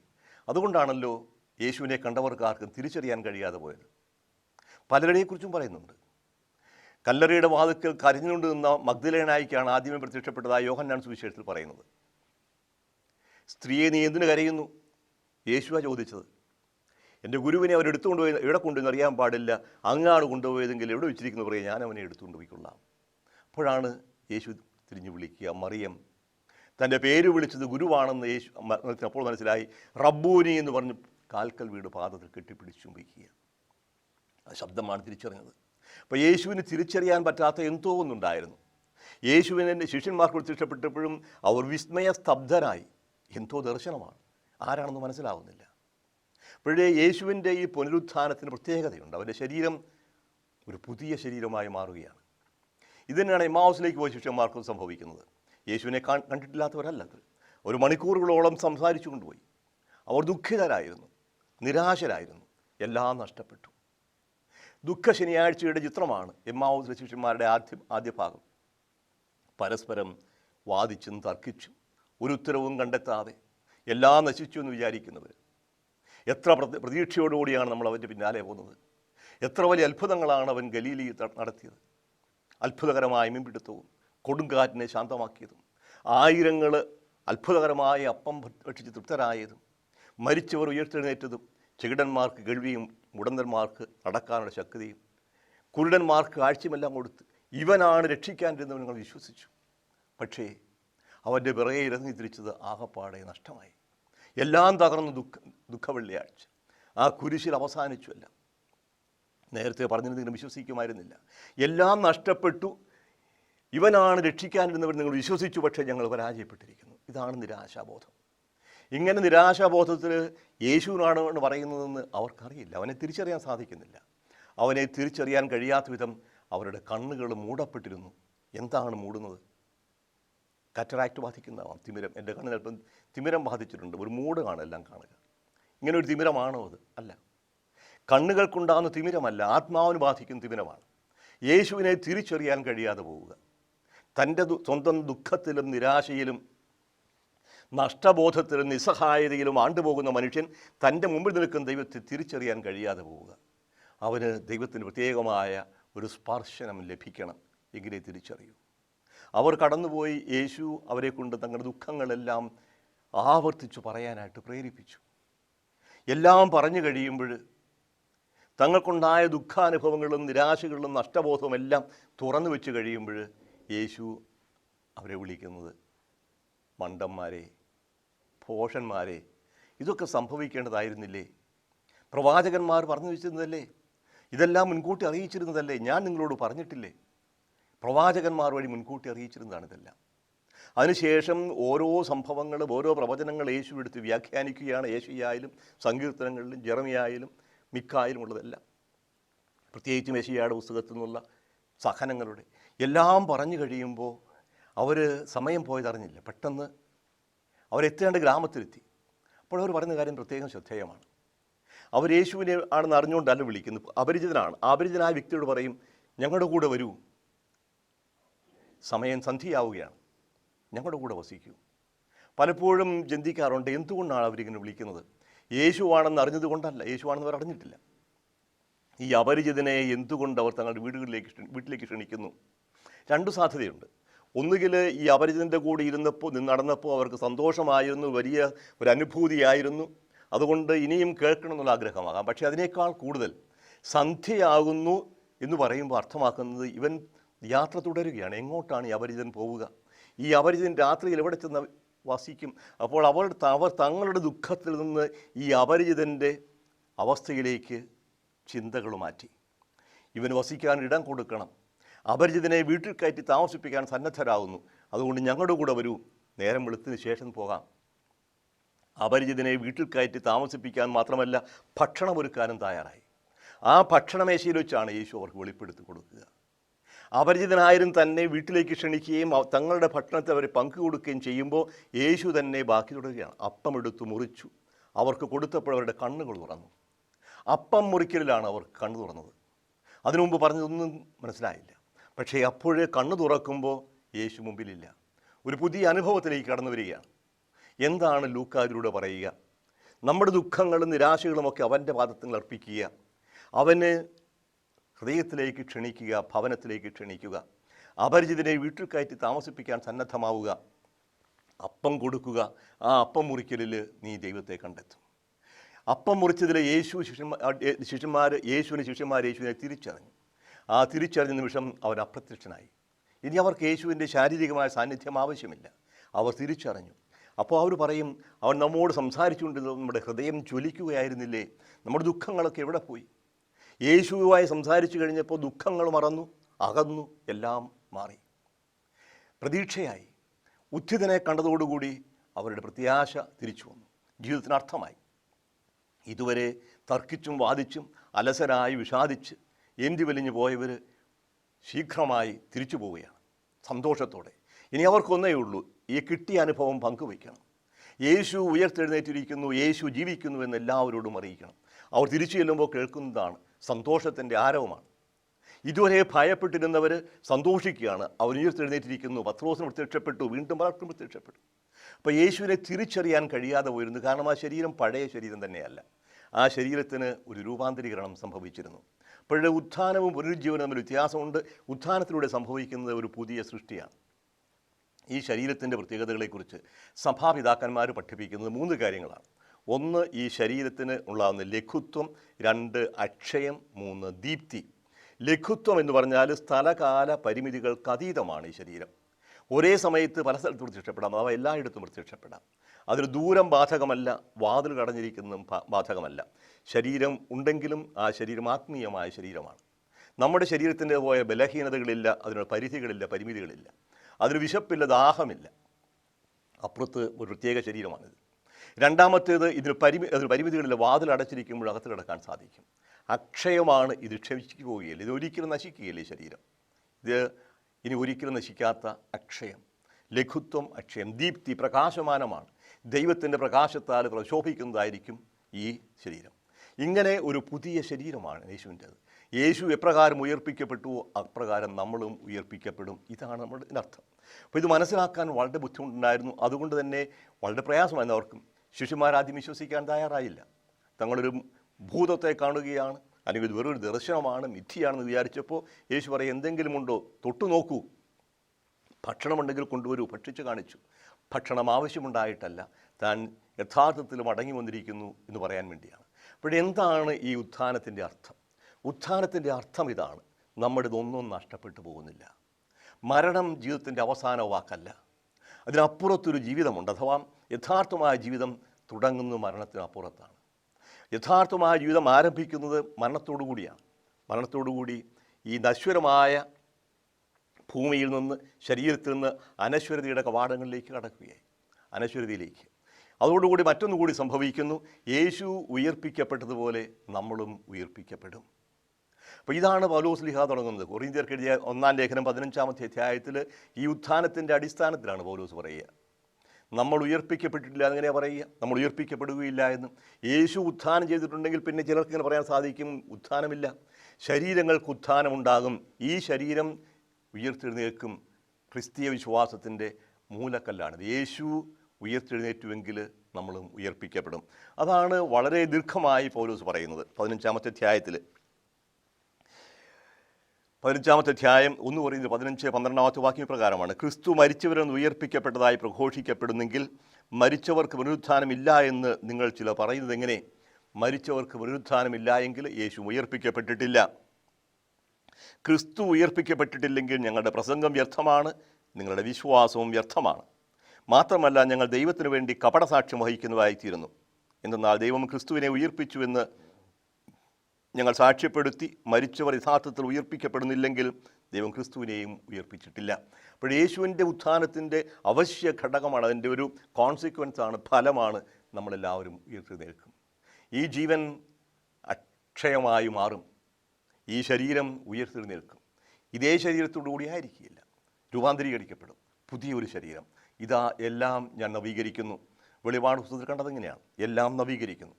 അതുകൊണ്ടാണല്ലോ യേശുവിനെ കണ്ടവർക്കാർക്കും തിരിച്ചറിയാൻ കഴിയാതെ പോയത്. പലരുടെയെക്കുറിച്ചും പറയുന്നുണ്ട്. കല്ലറയുടെ വാതുക്കൽ കരഞ്ഞുകൊണ്ട് നിന്ന മഗ്ദലേനായിക്കാണ് ആദ്യമേ പ്രത്യക്ഷപ്പെട്ടതായി യോഹന്നാൻ സുവിശേഷത്തിൽ പറയുന്നത്. സ്ത്രീയെ നീ എന്തിനു കരയുന്നു? യേശുവ ചോദിച്ചത്. എന്റെ ഗുരുവിനെ അവർ എടുത്തുകൊണ്ടുപോയി എവിടെ കൊണ്ടുവന്ന് അറിയാൻ പാടില്ല. അങ്ങാണ് കൊണ്ടുപോയതെങ്കിൽ എവിടെ വെച്ചിരിക്കുന്നു പറയുക ഞാൻ അവനെ എടുത്തുകൊണ്ട് പോയിക്കൊള്ളാം. അപ്പോഴാണ് യേശു തിരിഞ്ഞു വിളിക്കുക. മറിയം. തന്റെ പേര് വിളിച്ചത് ഗുരുവാണെന്ന് യേശു അപ്പോൾ മനസ്സിലായി. റബ്ബൂനി എന്ന് പറഞ്ഞ് കാൽക്കൽ വീട് പാദത്തിൽ കെട്ടിപ്പിടിച്ചു ചുംബിക്കുക ആ ശബ്ദമാണ് തിരിച്ചറിഞ്ഞത്. അപ്പോൾ യേശുവിന് തിരിച്ചറിയാൻ പറ്റാത്ത എന്തോ ഒന്നുണ്ടായിരുന്നു. യേശുവിനെ ശിഷ്യന്മാർക്ക് പ്രത്യക്ഷപ്പെട്ടപ്പോഴും അവർ വിസ്മയ സ്തബ്ധരായി എന്തോ ദർശനമാണ്. ആരാണെന്ന് മനസ്സിലാവുന്നില്ല. അപ്പോഴേ യേശുവിന്റെ ഈ പുനരുത്ഥാനത്തിന് പ്രത്യേകതയുണ്ട്. അവന്റെ ശരീരം ഒരു പുതിയ ശരീരമായി മാറുകയാണ്. ഇതന്നെയാണ് എമാവസിലേക്ക് പോയ ശിഷ്യന്മാർക്കും സംഭവിക്കുന്നത്. യേശുവിനെ കണ്ടിട്ടില്ലാത്തവരല്ല അത്. ഒരു മണിക്കൂറുകളോളം സംസാരിച്ചു കൊണ്ടുപോയി. അവർ ദുഃഖിതരായിരുന്നു നിരാശരായിരുന്നു എല്ലാം നഷ്ടപ്പെട്ടു. ദുഃഖ ശനിയാഴ്ചയുടെ ചിത്രമാണ് എമ്മാവൂസിലെ ശിഷ്യന്മാരുടെ ആദ്യ ആദ്യ ഭാഗം. പരസ്പരം വാദിച്ചും തർക്കിച്ചും ഒരു ഉത്തരവും കണ്ടെത്താതെ എല്ലാം നശിച്ചു എന്ന് വിചാരിക്കുന്നവർ എത്ര പ്രതി- പ്രതീക്ഷയോടുകൂടിയാണ് നമ്മൾ അവന്റെ പിന്നാലെ പോകുന്നത്. എത്ര വലിയ അത്ഭുതങ്ങളാണ് അവൻ ഗലീലി നടത്തിയത്. അത്ഭുതകരമായ മീൻപിടുത്തവും കൊടുങ്കാറ്റിനെ ശാന്തമാക്കിയതും ആയിരങ്ങൾ അത്ഭുതകരമായ അപ്പം ഭക്ഷിച്ച് തൃപ്തരായതും മരിച്ചവർ ഉയർത്തെഴുന്നേറ്റതും ചെകിടന്മാർക്ക് കേൾവിയും മുടന്തന്മാർക്ക് നടക്കാനുള്ള ശക്തിയും കുരുടന്മാർക്ക് കാഴ്ചയുമെല്ലാം കൊടുത്ത് ഇവനാണ് രക്ഷിക്കാനിരുന്നവൻ നിങ്ങൾ വിശ്വസിച്ചു. പക്ഷേ അവന്റെ പിറകെ ഇറങ്ങി തിരിച്ചത് ആകപ്പാടെ നഷ്ടമായി. എല്ലാം തകർന്നു ദുഃഖ ദുഃഖവെള്ളിയാഴ്ച. ആ കുരിശിൽ അവസാനിച്ചു എല്ലാം നേരത്തെ പറഞ്ഞിരുന്നെങ്കിലും വിശ്വസിക്കുമായിരുന്നില്ല. എല്ലാം നഷ്ടപ്പെട്ടു. ഇവനാണ് രക്ഷിക്കാനിരുന്നവർ നിങ്ങൾ വിശ്വസിച്ചു. പക്ഷേ ഞങ്ങൾ പരാജയപ്പെട്ടിരിക്കുന്നു. ഇതാണ് നിരാശാബോധം. ഇങ്ങനെ നിരാശാബോധത്തിൽ യേശുവിനാണ് എന്ന് പറയുന്നതെന്ന് അവർക്കറിയില്ല. അവനെ തിരിച്ചറിയാൻ സാധിക്കുന്നില്ല. അവനെ തിരിച്ചറിയാൻ കഴിയാത്ത വിധം അവരുടെ കണ്ണുകൾ മൂടപ്പെട്ടിരുന്നു. എന്താണ് മൂടുന്നത്? കറ്ററാക്ട് ബാധിക്കുന്നതാണ്? തിമിരം. എന്റെ കണ്ണിൽ അല്പം തിമിരം ബാധിച്ചിട്ടുണ്ട്. ഒരു മൂട് എല്ലാം കാണുക. ഇങ്ങനൊരു തിമിരമാണോ അത്? അല്ല. കണ്ണുകൾക്കുണ്ടാകുന്ന തിമിരമല്ല ആത്മാവിന് ബാധിക്കുന്ന തിമിരമാണ്. യേശുവിനെ തിരിച്ചറിയാൻ കഴിയാതെ പോവുക. തന്റെ സ്വന്തം ദുഃഖത്തിലും നിരാശയിലും നഷ്ടബോധത്തിലും നിസ്സഹായതയിലും ആണ്ടുപോകുന്ന മനുഷ്യൻ തന്റെ മുമ്പിൽ നിൽക്കുന്ന ദൈവത്തെ തിരിച്ചറിയാൻ കഴിയാതെ പോവുക. അവന് ദൈവത്തിന് പ്രത്യേകമായ ഒരു സ്പർശനം ലഭിക്കണം എങ്കിലേ തിരിച്ചറിയൂ. അവർ കടന്നുപോയി യേശു അവരെ കൊണ്ട് തങ്ങളുടെ ദുഃഖങ്ങളെല്ലാം ആവർത്തിച്ചു പറയാനായിട്ട് പ്രേരിപ്പിച്ചു. എല്ലാം പറഞ്ഞു കഴിയുമ്പോൾ തങ്ങൾക്കുണ്ടായ ദുഃഖാനുഭവങ്ങളും നിരാശകളും നഷ്ടബോധവും എല്ലാം തുറന്നു വെച്ച് കഴിയുമ്പോൾ യേശു അവരെ വിളിക്കുന്നത് മണ്ടന്മാരെ ഭോഷന്മാരെ. ഇതൊക്കെ സംഭവിക്കേണ്ടതായിരുന്നില്ലേ? പ്രവാചകന്മാർ പറഞ്ഞു വെച്ചിരുന്നതല്ലേ? ഇതെല്ലാം മുൻകൂട്ടി അറിയിച്ചിരുന്നതല്ലേ? ഞാൻ നിങ്ങളോട് പറഞ്ഞിട്ടില്ലേ? പ്രവാചകന്മാർ വഴി മുൻകൂട്ടി അറിയിച്ചിരുന്നതാണ് ഇതെല്ലാം അതിനുശേഷം ഓരോ സംഭവങ്ങളും ഓരോ പ്രവചനങ്ങൾ യേശു എടുത്ത് വ്യാഖ്യാനിക്കുകയാണ്. യേശുയായാലും സങ്കീർത്തനങ്ങളിലും ജെറമിയായാലും മിക്കായാലും പ്രത്യേകിച്ച് യേശയ്യയുടെ പുസ്തകത്തിൽ നിന്നുള്ള സഹനങ്ങളുടെ. എല്ലാം പറഞ്ഞു കഴിയുമ്പോൾ അവർ സമയം പോയതറിഞ്ഞില്ല പെട്ടെന്ന് അവരെത്തേണ്ട ഗ്രാമത്തിലെത്തി. അപ്പോൾ അവർ പറയുന്ന കാര്യം പ്രത്യേകം ശ്രദ്ധേയമാണ്. അവർ യേശുവിനെ ആണെന്ന് അറിഞ്ഞുകൊണ്ടല്ല വിളിക്കുന്നത്. അപരിചിതനാണ്. അപരിചിതനായ വ്യക്തിയോട് പറയും ഞങ്ങളുടെ കൂടെ വരൂ. സമയം സന്ധിയാവുകയാണ് ഞങ്ങളുടെ കൂടെ വസിക്കൂ. പലപ്പോഴും ചിന്തിക്കാറുണ്ട് എന്തുകൊണ്ടാണ് അവരിങ്ങനെ വിളിക്കുന്നത്? യേശുവാണെന്ന് അറിഞ്ഞതുകൊണ്ടല്ല യേശുവാണെന്ന് അവർ അറിഞ്ഞിട്ടില്ല. ഈ അപരിചിതനെ എന്തുകൊണ്ട് അവർ തങ്ങളുടെ വീടുകളിലേക്ക് വീട്ടിലേക്ക് ക്ഷണിക്കുന്നു? രണ്ട് സാധ്യതയുണ്ട്. ഒന്നുകിൽ ഈ അപരിചിതന്റെ കൂടെ ഇരുന്നപ്പോൾ നടന്നപ്പോൾ അവർക്ക് സന്തോഷമായിരുന്നു വലിയ ഒരു അനുഭൂതിയായിരുന്നു. അതുകൊണ്ട് ഇനിയും കേൾക്കണം എന്നുള്ള ആഗ്രഹമാകാം. പക്ഷേ അതിനേക്കാൾ കൂടുതൽ സന്ധ്യയാകുന്നു എന്ന് പറയുമ്പോൾ അർത്ഥമാക്കുന്നത് ഇവൻ യാത്ര തുടരുകയാണ്. എങ്ങോട്ടാണ് ഈ അപരിചിതൻ പോവുക? ഈ അപരിചിതൻ രാത്രിയിൽ എവിടെ ചെന്ന് വസിക്കും. അപ്പോൾ അവർ അവർ തങ്ങളുടെ ദുഃഖത്തിൽ നിന്ന് ഈ അപരിചിതന്റെ അവസ്ഥയിലേക്ക് ചിന്തകൾ മാറ്റി. ഇവന് വസിക്കാൻ ഇടം കൊടുക്കണം. അപരിചിതനെ വീട്ടിൽ കയറ്റി താമസിപ്പിക്കാൻ സന്നദ്ധരാകുന്നു. അതുകൊണ്ട് ഞങ്ങളുടെ കൂടെ വരൂ. നേരം വെളുത്തിന് ശേഷം പോകാം. അപരിചിതനെ വീട്ടിൽ കയറ്റി താമസിപ്പിക്കാൻ മാത്രമല്ല ഭക്ഷണമൊരുക്കാനും തയ്യാറായി. ആ ഭക്ഷണമേശയിൽ വെച്ചാണ് യേശു അവർക്ക് വെളിപ്പെടുത്തി കൊടുക്കുക. അപരിചിതനായാലും തന്നെ വീട്ടിലേക്ക് ക്ഷണിക്കുകയും തങ്ങളുടെ ഭക്ഷണത്തെ അവർ പങ്കുകൊടുക്കുകയും ചെയ്യുമ്പോൾ യേശു തന്നെ ബാക്കി തുടരുകയാണ്. അപ്പം എടുത്തു മുറിച്ചു. അവർക്ക് കൊടുത്തപ്പോൾ അവരുടെ കണ്ണുകൾ തുറന്നു. അപ്പം മുറിക്കലിലാണ് അവർക്ക് കണ്ണു തുറന്നത്. അതിനു മുമ്പ് പറഞ്ഞതൊന്നും മനസ്സിലായില്ല. പക്ഷേ അപ്പോഴേ കണ്ണു തുറക്കുമ്പോൾ യേശു മുമ്പിലില്ല. ഒരു പുതിയ അനുഭവത്തിലേക്ക് കടന്നു വരികയാണ്. എന്താണ് ലൂക്കാതിലൂടെ പറയുക? നമ്മുടെ ദുഃഖങ്ങളും നിരാശകളുമൊക്കെ അവന്റെ പാദത്തിൽ അർപ്പിക്കുക. അവന് ഹൃദയത്തിലേക്ക് ക്ഷണിക്കുക ഭവനത്തിലേക്ക് ക്ഷണിക്കുക. അപരിചിതനെ വീട്ടിൽ കയറ്റി താമസിപ്പിക്കാൻ സന്നദ്ധമാവുക. അപ്പം കൊടുക്കുക. ആ അപ്പം മുറിക്കലിൽ നീ ദൈവത്തെ കണ്ടെത്തും. അപ്പം മുറിച്ചതിൽ യേശു ശിഷ്യന്മാർ ശിഷ്യന്മാർ യേശുവിന് ശിഷ്യന്മാർ യേശുവിനെ തിരിച്ചറിഞ്ഞു. ആ തിരിച്ചറിഞ്ഞ നിമിഷം അവർ അപ്രത്യക്ഷനായി. ഇനി അവർക്ക് യേശുവിന്റെ ശാരീരികമായ സാന്നിധ്യം ആവശ്യമില്ല. അവർ തിരിച്ചറിഞ്ഞു. അപ്പോൾ അവർ പറയും അവൻ നമ്മോട് സംസാരിച്ചുകൊണ്ടിരുന്നത് നമ്മുടെ ഹൃദയം ജ്വലിക്കുകയായിരുന്നില്ലേ? നമ്മുടെ ദുഃഖങ്ങളൊക്കെ എവിടെ പോയി? യേശുവുമായി സംസാരിച്ചു കഴിഞ്ഞപ്പോൾ ദുഃഖങ്ങൾ മറന്നു അകന്നു എല്ലാം മാറി. പ്രതീക്ഷയായി ഉദ്ധിതനെ കണ്ടതോടുകൂടി അവരുടെ പ്രത്യാശ തിരിച്ചു വന്നു. ജീവിതത്തിന് അർത്ഥമായി. ഇതുവരെ തർക്കിച്ചും വാദിച്ചും അലസരായി വിഷാദിച്ച് എന്തി വലിഞ്ഞു പോയവർ ശീഘ്രമായി തിരിച്ചു പോവുകയാണ്. സന്തോഷത്തോടെ. ഇനി അവർക്കൊന്നേ ഉള്ളൂ ഈ കിട്ടിയ അനുഭവം പങ്കുവയ്ക്കണം. യേശു ഉയർത്തെഴുന്നേറ്റിരിക്കുന്നു യേശു ജീവിക്കുന്നു എന്ന് എല്ലാവരോടും അറിയിക്കണം. അവർ തിരിച്ചു ചെല്ലുമ്പോൾ കേൾക്കുന്നതാണ് സന്തോഷത്തിന്റെ ആരവമാണ്. ഇതുവരെ ഭയപ്പെട്ടിരുന്നവർ സന്തോഷിക്കുകയാണ്. അവൻ ഉയർത്തെഴുന്നേറ്റിരിക്കുന്നു പത്രോസിന് പ്രത്യക്ഷപ്പെട്ടു. വീണ്ടും പലർക്കും പ്രത്യക്ഷപ്പെട്ടു. അപ്പോൾ യേശുവിനെ തിരിച്ചറിയാൻ കഴിയാതെ പോയിരുന്നു. കാരണം ആ ശരീരം പഴയ ശരീരം തന്നെയല്ല. ആ ശരീരത്തിന് ഒരു രൂപാന്തരീകരണം സംഭവിച്ചിരുന്നു. അപ്പോഴേ ഉത്ഥാനവും പുനരുജ്ജീവനും തമ്മിൽ വ്യത്യാസമുണ്ട്. ഉത്ഥാനത്തിലൂടെ സംഭവിക്കുന്നത് ഒരു പുതിയ സൃഷ്ടിയാണ്. ഈ ശരീരത്തിന്റെ പ്രത്യേകതകളെക്കുറിച്ച് സഭാപിതാക്കന്മാർ പഠിപ്പിക്കുന്നത് മൂന്ന് കാര്യങ്ങളാണ്. ഒന്ന് ഈ ശരീരത്തിന് ഉണ്ടാകുന്ന ലഘുത്വം രണ്ട് അക്ഷയം മൂന്ന് ദീപ്തി. ലഘുത്വം എന്ന് പറഞ്ഞാൽ സ്ഥലകാല പരിമിതികൾക്ക് അതീതമാണ് ഈ ശരീരം. ഒരേ സമയത്ത് പല സ്ഥലത്ത് പ്രത്യക്ഷപ്പെടാം അവ എല്ലായിടത്തും പ്രത്യക്ഷപ്പെടാം അതിന് ദൂരം ബാധകമല്ല വാതിൽ കടഞ്ഞിരിക്കുന്നതും ബാധകമല്ല. ശരീരം ഉണ്ടെങ്കിലും ആ ശരീരം ആത്മീയമായ ശരീരമാണ്. നമ്മുടെ ശരീരത്തിന്റെ പോയ ബലഹീനതകളില്ല അതിനുള്ള പരിധികളില്ല പരിമിതികളില്ല. അതിന് വിശപ്പില്ല ദാഹമില്ല. അപ്പുറത്ത് ഒരു പ്രത്യേക ശരീരമാണിത്. രണ്ടാമത്തേത് ഇതിന് പരിമി അതിന് പരിമിതികളിൽ വാതിൽ അടച്ചിരിക്കുമ്പോൾ അകത്ത് കിടക്കാൻ സാധിക്കും. അക്ഷയമാണ് ഇത് ക്ഷമിച്ചു പോവുകയില്ല ഇത് ഒരിക്കലും നശിക്കുകയില്ല ശരീരം? ഇത് ഇനി ഒരിക്കലും നശിക്കാത്ത അക്ഷയം. ലഘുത്വം അക്ഷയം ദീപ്തി പ്രകാശമാനമാണ്. ദൈവത്തിന്റെ പ്രകാശത്താൽ പ്രശോഭിക്കുന്നതായിരിക്കും ഈ ശരീരം. ഇങ്ങനെ ഒരു പുതിയ ശരീരമാണ് യേശുവിന്റേത്. യേശു എപ്രകാരം ഉയർപ്പിക്കപ്പെട്ടുവോ അപ്രകാരം നമ്മളും ഉയർപ്പിക്കപ്പെടും. ഇതാണ് നമ്മുടെ ഇതിനർത്ഥം. അപ്പോൾ ഇത് മനസ്സിലാക്കാൻ വളരെ ബുദ്ധിമുട്ടുണ്ടായിരുന്നു. അതുകൊണ്ട് തന്നെ വളരെ പ്രയാസമായിരുന്നു അവർക്കും. ശിഷ്യന്മാരാദ്യം വിശ്വസിക്കാൻ തയ്യാറായില്ല. തങ്ങളൊരു ഭൂതത്തെ കാണുകയാണ് അല്ലെങ്കിൽ വെറൊരു ദർശനമാണ് മിഥിയാണെന്ന് വിചാരിച്ചപ്പോൾ യേശു പറയും എന്തെങ്കിലും ഉണ്ടോ? തൊട്ടു നോക്കൂ. ഭക്ഷണമുണ്ടെങ്കിൽ കൊണ്ടുവരൂ ഭക്ഷിച്ചു കാണിച്ചു. ഭക്ഷണം ആവശ്യമുണ്ടായിട്ടല്ല താൻ യഥാർത്ഥത്തിൽ മടങ്ങി വന്നിരിക്കുന്നു എന്ന് പറയാൻ വേണ്ടിയാണ്. അപ്പോഴെന്താണ് ഈ ഉത്ഥാനത്തിന്റെ അർത്ഥം? ഉത്ഥാനത്തിന്റെ അർത്ഥം ഇതാണ് നമ്മുടെ ഇതൊന്നും നഷ്ടപ്പെട്ടു പോകുന്നില്ല. മരണം ജീവിതത്തിന്റെ അവസാന വാക്കല്ല. അതിനപ്പുറത്തൊരു ജീവിതമുണ്ട് അഥവാ യഥാർത്ഥമായ ജീവിതം തുടങ്ങുന്നത് മരണത്തിനപ്പുറത്താണ് യഥാർത്ഥമായ ജീവിതം ആരംഭിക്കുന്നത് മരണത്തോടുകൂടിയാണ് മരണത്തോടുകൂടി ഈ നശ്വരമായ ഭൂമിയിൽ നിന്ന് ശരീരത്തിൽ നിന്ന് അനശ്വരതയുടെ കവാടങ്ങളിലേക്ക് കടക്കുകയായി. അനശ്വരതയിലേക്ക്. അതോടുകൂടി മറ്റൊന്നുകൂടി സംഭവിക്കുന്നു. യേശു ഉയർപ്പിക്കപ്പെട്ടതുപോലെ നമ്മളും ഉയർപ്പിക്കപ്പെടും. അപ്പോൾ ഇതാണ് പൗലോസ് ലിഹ തുടങ്ങുന്നത്. കൊറിന്ത്യർക്ക് എഴുതിയ ഒന്നാം ലേഖനം പതിനഞ്ചാമത്തെ അധ്യായത്തിൽ ഈ ഉത്ഥാനത്തിന്റെ അടിസ്ഥാനത്തിലാണ് പൗലോസ് പറയുക. നമ്മൾ ഉയർപ്പിക്കപ്പെട്ടിട്ടില്ല അങ്ങനെ പറയുക? നമ്മൾ ഉയർപ്പിക്കപ്പെടുകയില്ല എന്ന്. യേശു ഉത്ഥാനം ചെയ്തിട്ടുണ്ടെങ്കിൽ പിന്നെ ചിലർക്ക് ഇങ്ങനെ പറയാൻ സാധിക്കും ഉത്ഥാനമില്ല. ശരീരങ്ങൾക്ക് ഉത്ഥാനമുണ്ടാകും. ഈ ശരീരം ഉയർത്തെഴുന്നേൽക്കും. ക്രിസ്തീയ വിശ്വാസത്തിന്റെ മൂലക്കല്ലാണിത് യേശു ഉയർത്തെഴുന്നേറ്റുവെങ്കിൽ നമ്മളും ഉയർപ്പിക്കപ്പെടും. അതാണ് വളരെ ദീർഘമായി പൗലോസ് പറയുന്നത് പതിനഞ്ചാമത്തെ അധ്യായത്തിൽ. പതിനഞ്ചാമത്തെ അധ്യായം ഒന്ന് പറയുന്നത് പതിനഞ്ച് പന്ത്രണ്ടാമത്തെ വാക്യ പ്രകാരമാണ് ക്രിസ്തു മരിച്ചവരെന്ന് ഉയർപ്പിക്കപ്പെട്ടതായി പ്രഘോഷിക്കപ്പെടുന്നെങ്കിൽ മരിച്ചവർക്ക് പുനരുത്ഥാനമില്ല എന്ന് നിങ്ങൾ ചില പറയുന്നത് എങ്ങനെ? മരിച്ചവർക്ക് പുനരുത്ഥാനമില്ല എങ്കിൽ യേശു ഉയർപ്പിക്കപ്പെട്ടിട്ടില്ല. ക്രിസ്തു ഉയർപ്പിക്കപ്പെട്ടിട്ടില്ലെങ്കിൽ ഞങ്ങളുടെ പ്രസംഗം വ്യർത്ഥമാണ് നിങ്ങളുടെ വിശ്വാസവും വ്യർത്ഥമാണ്. മാത്രമല്ല ഞങ്ങൾ ദൈവത്തിനു വേണ്ടി കപടസാക്ഷ്യം വഹിക്കുന്നതായിത്തീരുന്നു. എന്തെന്നാൽ ദൈവം ക്രിസ്തുവിനെ ഉയർപ്പിച്ചുവെന്ന് ഞങ്ങൾ സാക്ഷ്യപ്പെടുത്തി മരിച്ചവർ യഥാർത്ഥത്തിൽ ഉയർപ്പിക്കപ്പെടുന്നില്ലെങ്കിൽ ദൈവം ക്രിസ്തുവിനെയും ഉയർപ്പിച്ചിട്ടില്ല. അപ്പോൾ യേശുവിന്റെ ഉത്ഥാനത്തിന്റെ അവശ്യ ഘടകമാണ് അതിന്റെ ഒരു കോൺസിക്വൻസ് ആണ് ഫലമാണ് നമ്മളെല്ലാവരും ഉയർത്തി നിൽക്കും ഈ ജീവൻ അക്ഷയമായി മാറും. ഈ ശരീരം ഉയർത്തി നിൽക്കും ഇതേ ശരീരത്തോടു കൂടി ആയിരിക്കില്ല രൂപാന്തരീകരിക്കപ്പെടും. പുതിയൊരു ശരീരം. ഇതാ എല്ലാം ഞാൻ നവീകരിക്കുന്നു. വെളിപാട് പുസ്തകത്തിൽ കണ്ടത് എങ്ങനെയാണ്? എല്ലാം നവീകരിക്കുന്നു.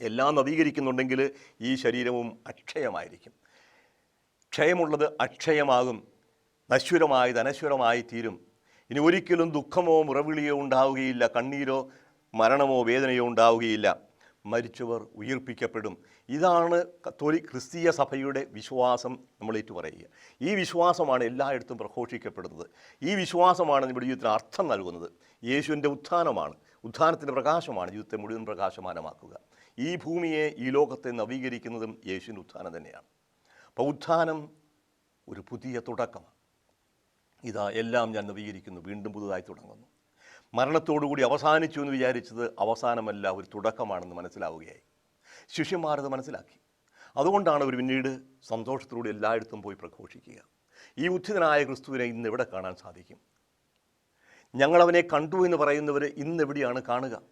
എല്ലാം നവീകരിക്കുന്നുണ്ടെങ്കിൽ ഈ ശരീരവും അക്ഷയമായിരിക്കും. ക്ഷയമുള്ളത് അക്ഷയമാകും നശ്വരമായത് അനശ്വരമായി തീരും. ഇനി ഒരിക്കലും ദുഃഖമോ മുറവിളിയോ ഉണ്ടാവുകയില്ല കണ്ണീരോ മരണമോ വേദനയോ ഉണ്ടാവുകയില്ല. മരിച്ചവർ ഉയർപ്പിക്കപ്പെടും. ഇതാണ് കത്തോലി ക്രിസ്തീയ സഭയുടെ വിശ്വാസം നമ്മളേറ്റു പറയുക. ഈ വിശ്വാസമാണ് എല്ലായിടത്തും പ്രഘോഷിക്കപ്പെടുന്നത്. ഈ വിശ്വാസമാണ് നമ്മുടെ ജീവിതത്തിന് അർത്ഥം നൽകുന്നത്. യേശുവിന്റെ ഉത്ഥാനമാണ്. ഉത്ഥാനത്തിന്റെ പ്രകാശമാണ് ജീവിതത്തെ മുഴുവൻ പ്രകാശമാനമാക്കുക. ഈ ഭൂമിയെ ഈ ലോകത്തെ നവീകരിക്കുന്നതും യേശുവിന്റെ ഉത്ഥാനം തന്നെയാണ്. അപ്പോൾ ഉത്ഥാനം ഒരു പുതിയ തുടക്കമാണ്. ഇതാ എല്ലാം ഞാൻ നവീകരിക്കുന്നു വീണ്ടും പുതുതായി തുടങ്ങുന്നു. മരണത്തോടുകൂടി അവസാനിച്ചു എന്ന് വിചാരിച്ചത് അവസാനമല്ല ഒരു തുടക്കമാണെന്ന് മനസ്സിലാവുകയായി. ശിഷ്യന്മാരത് മനസ്സിലാക്കി. അതുകൊണ്ടാണ് അവർ പിന്നീട് സന്തോഷത്തിലൂടെ എല്ലായിടത്തും പോയി പ്രഘോഷിക്കുക. ഈ ഉദ്ധിതനായ ക്രിസ്തുവിനെ ഇന്ന് എവിടെ കാണാൻ സാധിക്കും? ഞങ്ങളവനെ കണ്ടു എന്ന് പറയുന്നവർ ഇന്നെവിടെയാണ് കാണുക?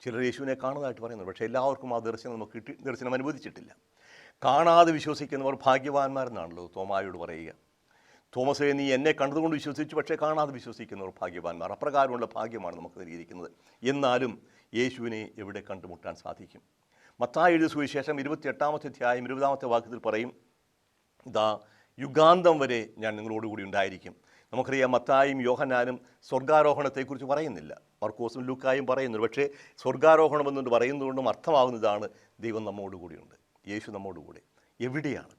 ചിലർ യേശുവിനെ കാണുന്നതായിട്ട് പറയുന്നു പക്ഷേ എല്ലാവർക്കും ആ ദർശനം നമുക്ക് കിട്ടി ദർശനം അനുവദിച്ചിട്ടില്ല. കാണാതെ വിശ്വസിക്കുന്നവർ ഭാഗ്യവാന്മാരെന്നാണല്ലോ തോമായോട് പറയുക. തോമസേ നീ എന്നെ കണ്ടതുകൊണ്ട് വിശ്വസിച്ചു പക്ഷേ കാണാതെ വിശ്വസിക്കുന്നവർ ഭാഗ്യവാന്മാർ. അപ്രകാരമുള്ള ഭാഗ്യമാണ് നമുക്ക് നൽകിയിരിക്കുന്നത്. എന്നാലും യേശുവിനെ എവിടെ കണ്ടുമുട്ടാൻ സാധിക്കും? മത്തായി എഴുതിയ സുവിശേഷം ഇരുപത്തിയെട്ടാമത്തെ അധ്യായം ഇരുപതാമത്തെ വാക്യത്തിൽ പറയും ഇതാ യുഗാന്തം വരെ ഞാൻ നിങ്ങളോടുകൂടി ഉണ്ടായിരിക്കും. നമുക്കറിയാം മത്തായും യോഹനാനും സ്വർഗാരോഹണത്തെക്കുറിച്ച് പറയുന്നില്ല. മർക്കോസും ലൂക്കായും പറയുന്നുണ്ട് പക്ഷേ സ്വർഗാരോഹണം എന്നുകൊണ്ട് പറയുന്നതുകൊണ്ടും അർത്ഥമാകുന്നതാണ് ദൈവം നമ്മോടുകൂടിയുണ്ട് യേശു നമ്മോടുകൂടെ എവിടെയാണ്?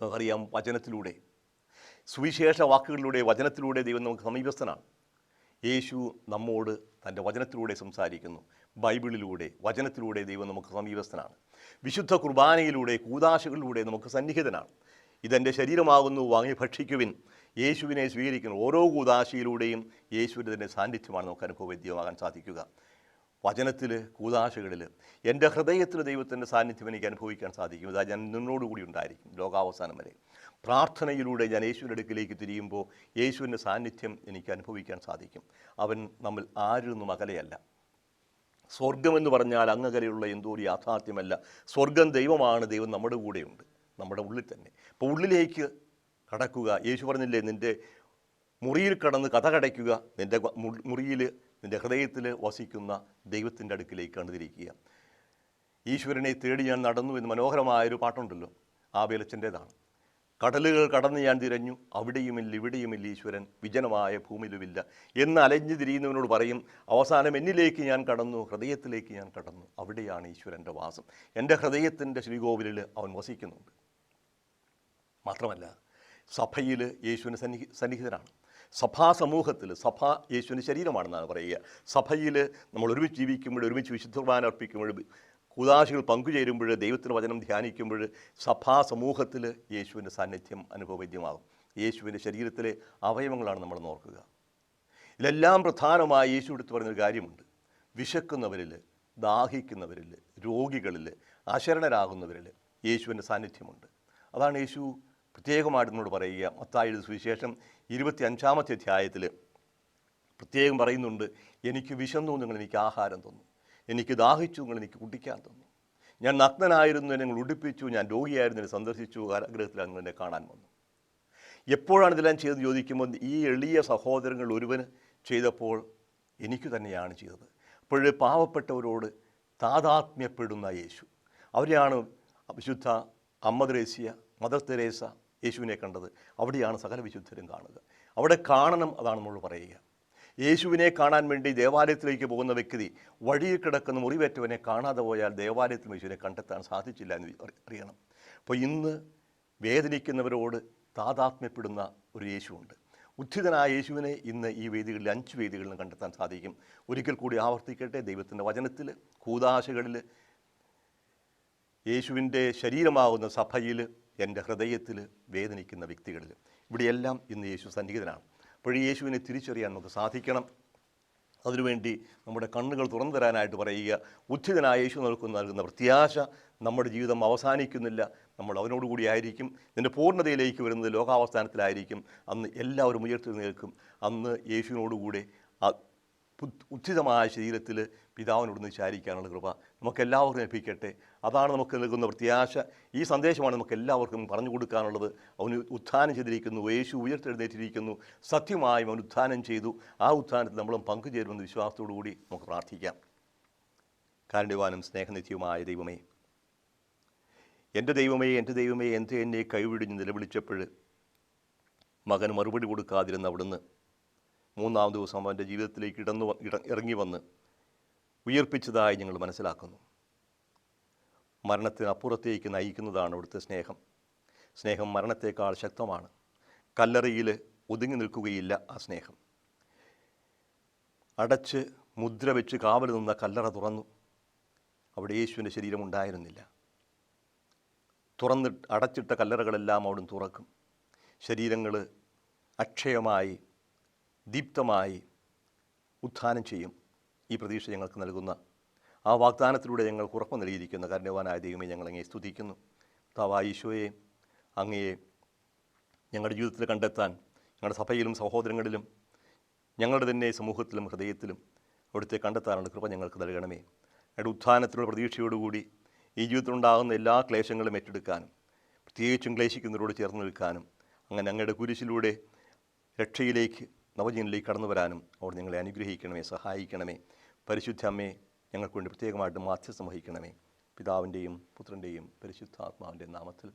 നമുക്കറിയാം വചനത്തിലൂടെ. സുവിശേഷ വാക്കുകളിലൂടെ വചനത്തിലൂടെ ദൈവം നമുക്ക് സമീപസ്ഥനാണ്. യേശു നമ്മോട് തന്റെ വചനത്തിലൂടെ സംസാരിക്കുന്നു. ബൈബിളിലൂടെ വചനത്തിലൂടെ ദൈവം നമുക്ക് സമീപസ്ഥനാണ്. വിശുദ്ധ കുർബാനയിലൂടെ കൂതാശകളിലൂടെ നമുക്ക് സന്നിഹിതനാണ്. ഇതെന്റെ ശരീരമാകുന്നു വാങ്ങി ഭക്ഷിക്കുവിൻ. യേശുവിനെ സ്വീകരിക്കുന്ന ഓരോ കൂതാശയിലൂടെയും യേശുവിന്റെ സാന്നിധ്യമാണ് നമുക്ക് അനുഭവവേദ്യമാകാൻ സാധിക്കുക. വചനത്തിൽ കൂതാശകളിൽ എന്റെ ഹൃദയത്തിൽ ദൈവത്തിന്റെ സാന്നിധ്യം എനിക്ക് അനുഭവിക്കാൻ സാധിക്കും. ഇതാ ഞാൻ നിന്നോടുകൂടി ഉണ്ടായിരിക്കും ലോകാവസാനം വരെ. പ്രാർത്ഥനയിലൂടെ ഞാൻ യേശുവിന്റെ അടുക്കിലേക്ക് തിരിയുമ്പോൾ യേശുവിന്റെ സാന്നിധ്യം എനിക്ക് അനുഭവിക്കാൻ സാധിക്കും. അവൻ നമ്മൾ ആരിൽ അകലെയല്ല. സ്വർഗമെന്ന് പറഞ്ഞാൽ അങ്ങകലെയുള്ള എന്തോ ഒരു യാഥാർത്ഥ്യമല്ല. സ്വർഗം ദൈവമാണ് ദൈവം നമ്മുടെ കൂടെയുണ്ട് നമ്മുടെ ഉള്ളിൽ തന്നെ. അപ്പോൾ ഉള്ളിലേക്ക് കടക്കുക. യേശു പറഞ്ഞില്ലേ നിന്റെ മുറിയിൽ കടന്ന് കഥ കടയ്ക്കുക. നിന്റെ മുറിയിൽ നിന്റെ ഹൃദയത്തിൽ വസിക്കുന്ന ദൈവത്തിന്റെ അടുക്കിലേക്ക് കണ്ടുതിരിക്കുക ഈശ്വരനെ തേടി ഞാൻ നടന്നു എന്ന് മനോഹരമായൊരു പാട്ടുണ്ടല്ലോ. ആ വേലച്ചന്റേതാണ് കടലുകൾ കടന്ന് ഞാൻ തിരഞ്ഞു. അവിടെയുമില്ല ഇവിടെയുമില്ല ഈശ്വരൻ. വിജനമായ ഭൂമിയിലുമില്ല. എന്ന് അലഞ്ഞു തിരിയുന്നവനോട് പറയും അവസാനം എന്നിലേക്ക് ഞാൻ കടന്നു. ഹൃദയത്തിലേക്ക് ഞാൻ കടന്നു. അവിടെയാണ് ഈശ്വരന്റെ വാസം. എന്റെ ഹൃദയത്തിന്റെ ശ്രീകോവിലിൽ അവൻ വസിക്കുന്നുണ്ട്. മാത്രമല്ല സഭയിൽ യേശുവിന് സന്നിഹി സന്നിഹിതനാണ് സഭാ സമൂഹത്തിൽ സഭ യേശുവിന്റെ ശരീരമാണെന്നാണ് പറയുക. സഭയിൽ നമ്മൾ ഒരുമിച്ച് ജീവിക്കുമ്പോൾ ഒരുമിച്ച് വിശുദ്ധ കുർബാന അർപ്പിക്കുമ്പോൾ കൂതാശികൾ പങ്കുചേരുമ്പോൾ ദൈവത്തിന്റെ വചനം ധ്യാനിക്കുമ്പോൾ സഭാ സമൂഹത്തിൽ യേശുവിന്റെ സാന്നിധ്യം അനുഭവവേദ്യമാകും. യേശുവിന്റെ ശരീരത്തിലെ അവയവങ്ങളാണ് നമ്മൾ നോക്കുക. ഇതെല്ലാം പ്രധാനമായി യേശു എടുത്തു പറയുന്നൊരു കാര്യമുണ്ട്. വിശക്കുന്നവരിൽ ദാഹിക്കുന്നവരിൽ രോഗികളിൽ അശരണരാകുന്നവരിൽ യേശുവിന്റെ സാന്നിധ്യമുണ്ട്. അതാണ് യേശു പ്രത്യേകമായിട്ട് നിങ്ങളോട് പറയുക. മത്തായി സുവിശേഷം ഇരുപത്തി അഞ്ചാമത്തെ അധ്യായത്തിൽ പ്രത്യേകം പറയുന്നുണ്ട് എനിക്ക് വിശന്നു നിങ്ങൾ എനിക്ക് ആഹാരം തന്നു. എനിക്ക് ദാഹിച്ചു നിങ്ങൾ എനിക്ക് കുടിക്കാൻ തന്നു. ഞാൻ നഗ്നനായിരുന്നു നിങ്ങൾ ഉടുപ്പിച്ചു. ഞാൻ രോഗിയായിരുന്നു എന്നെ സന്ദർശിച്ചു. കാരാഗ്രഹത്തിലാണ് നിങ്ങൾ എന്നെ കാണാൻ വന്നു എപ്പോഴാണ് ഇതെല്ലാം ചെയ്ത് ചോദിക്കുമ്പോൾ ഈ എളിയ സഹോദരങ്ങൾ ഒരുവന് ചെയ്തപ്പോൾ എനിക്ക് തന്നെയാണ് ചെയ്തത്. അപ്പോഴേ പാവപ്പെട്ടവരോട് താതാത്മ്യപ്പെടുന്ന യേശു. അവരെയാണ് വിശുദ്ധ അമ്മ മദർ തെരേസ യേശുവിനെ കണ്ടത്. അവിടെയാണ് സകല വിശുദ്ധരും കാണുക. അവിടെ കാണണം അതാണ് നമ്മൾ പറയുക. യേശുവിനെ കാണാൻ വേണ്ടി ദേവാലയത്തിലേക്ക് പോകുന്ന വ്യക്തി വഴിയിൽ കിടക്കുന്ന മുറിവേറ്റവനെ കാണാതെ പോയാൽ ദേവാലയത്തിൽ യേശുവിനെ കണ്ടെത്താൻ സാധിച്ചില്ല എന്ന് അറിയണം. അപ്പോൾ ഇന്ന് വേദനിക്കുന്നവരോട് താതാത്മ്യപ്പെടുന്ന ഒരു യേശുവുണ്ട്. ഉദ്ധിതനായ യേശുവിനെ ഇന്ന് ഈ വേദികളിൽ അഞ്ച് വേദികളിലും കണ്ടെത്താൻ സാധിക്കും. ഒരിക്കൽ കൂടി ആവർത്തിക്കട്ടെ ദൈവത്തിന്റെ വചനത്തിൽ കൂതാശകളിൽ യേശുവിന്റെ ശരീരമാകുന്ന സഭയിൽ എന്റെ ഹൃദയത്തിൽ വേദനിക്കുന്ന വ്യക്തികളിൽ. ഇവിടെയെല്ലാം ഇന്ന് യേശു സന്നിഹിതനാണ്. അപ്പോൾ ഈ യേശുവിനെ തിരിച്ചറിയാൻ നമുക്ക് സാധിക്കണം. അതിനുവേണ്ടി നമ്മുടെ കണ്ണുകൾ തുറന്നു തരാനായിട്ട് പറയുക ഉദ്ധിതനായ യേശു നൽകുന്ന നൽകുന്ന പ്രത്യാശ നമ്മുടെ ജീവിതം അവസാനിക്കുന്നില്ല. നമ്മൾ അവനോടുകൂടി ആയിരിക്കും. ഇതിന്റെ പൂർണതയിലേക്ക് വരുന്നത് ലോകാവസ്ഥാനത്തിലായിരിക്കും അന്ന് എല്ലാവരും ഉയർത്തി നിൽക്കും അന്ന് യേശുവിനോടുകൂടെ ആ ഉചിതമായ ശരീരത്തിൽ പിതാവിനോട് വിചാരിക്കാനുള്ള കൃപ നമുക്ക് എല്ലാവർക്കും ലഭിക്കട്ടെ. അതാണ് നമുക്ക് നൽകുന്ന പ്രത്യാശ. ഈ സന്ദേശമാണ് നമുക്ക് എല്ലാവർക്കും പറഞ്ഞു കൊടുക്കാനുള്ളത്. അവന് ഉത്ഥാനം ചെയ്തിരിക്കുന്നു. യേശു ഉയർത്തെഴുന്നേറ്റിരിക്കുന്നു. സത്യമായും അവൻ ഉത്ഥാനം ചെയ്തു. ആ ഉത്ഥാനത്തിൽ നമ്മളും പങ്കുചേരുമെന്ന വിശ്വാസത്തോടു കൂടി നമുക്ക് പ്രാർത്ഥിക്കാം. കാരുണ്യവാനും സ്നേഹനിത്യവുമായ ദൈവമേ എന്റെ ദൈവമേ എന്റെ ദൈവമേ എന്റെ എന്നെ കൈവിടിഞ്ഞ് നിലവിളിച്ചപ്പോൾ മകന് മറുപടി കൊടുക്കാതിരുന്ന അവിടുന്ന് മൂന്നാം ദിവസം അവന്റെ ജീവിതത്തിലേക്ക് ഇടന്നു ഇട ഇറങ്ങി വന്ന് ഉയർപ്പിച്ചതായി ഞങ്ങൾ മനസ്സിലാക്കുന്നു. മരണത്തിനപ്പുറത്തേക്ക് നയിക്കുന്നതാണ് അവിടുത്തെ സ്നേഹം. സ്നേഹം മരണത്തേക്കാൾ ശക്തമാണ്. കല്ലറയിൽ ഒതുങ്ങി നിൽക്കുകയില്ല ആ സ്നേഹം. അടച്ച് മുദ്ര വെച്ച് കാവൽ നിന്ന കല്ലറ തുറന്നു. അവിടെ യേശുവിന്റെ ശരീരം ഉണ്ടായിരുന്നില്ല. തുറന്നിട്ട് അടച്ചിട്ട കല്ലറകളെല്ലാം അവിടുന്ന് തുറക്കും. ശരീരങ്ങൾ അക്ഷയമായി ദീപ്തമായി ഉത്ഥാനം ചെയ്യും ഈ പ്രതീക്ഷ ഞങ്ങൾക്ക് നൽകുന്ന. ആ വാഗ്ദാനത്തിലൂടെ ഞങ്ങൾക്ക് ഉറപ്പ് നൽകിയിരിക്കുന്ന കാരണവാനായ ദൈവമേ ഞങ്ങൾ അങ്ങേ സ്തുതിക്കുന്നു. താവായ ഈശോയെ അങ്ങയെ ഞങ്ങളുടെ ജീവിതത്തിൽ കണ്ടെത്താൻ ഞങ്ങളുടെ സഭയിലും സഹോദരങ്ങളിലും ഞങ്ങളുടെ തന്നെ സമൂഹത്തിലും ഹൃദയത്തിലും അവിടുത്തെ കണ്ടെത്താനുള്ള കൃപ ഞങ്ങൾക്ക് നൽകണമേ. ഞങ്ങളുടെ ഉത്ഥാനത്തിലുള്ള പ്രതീക്ഷയോടുകൂടി ഈ ജീവിതത്തിലുണ്ടാകുന്ന എല്ലാ ക്ലേശങ്ങളും ഏറ്റെടുക്കാനും പ്രത്യേകിച്ചും ക്ലേശിക്കുന്നവരോട് ചേർന്ന് നിൽക്കാനും അങ്ങനെ അങ്ങയുടെ കുരിശിലൂടെ രക്ഷയിലേക്ക് നവജീവനിലേക്ക് കടന്നു വരാനും അവിടെ ഞങ്ങളെ അനുഗ്രഹിക്കണമേ സഹായിക്കണമേ. പരിശുദ്ധ അമ്മേ ഞങ്ങൾക്ക് വേണ്ടി പ്രത്യേകമായിട്ട് മാധ്യസ്ഥം വഹിക്കണമേ. പിതാവിന്റെയും പുത്രന്റെയും പരിശുദ്ധാത്മാവിന്റെ നാമത്തിൽ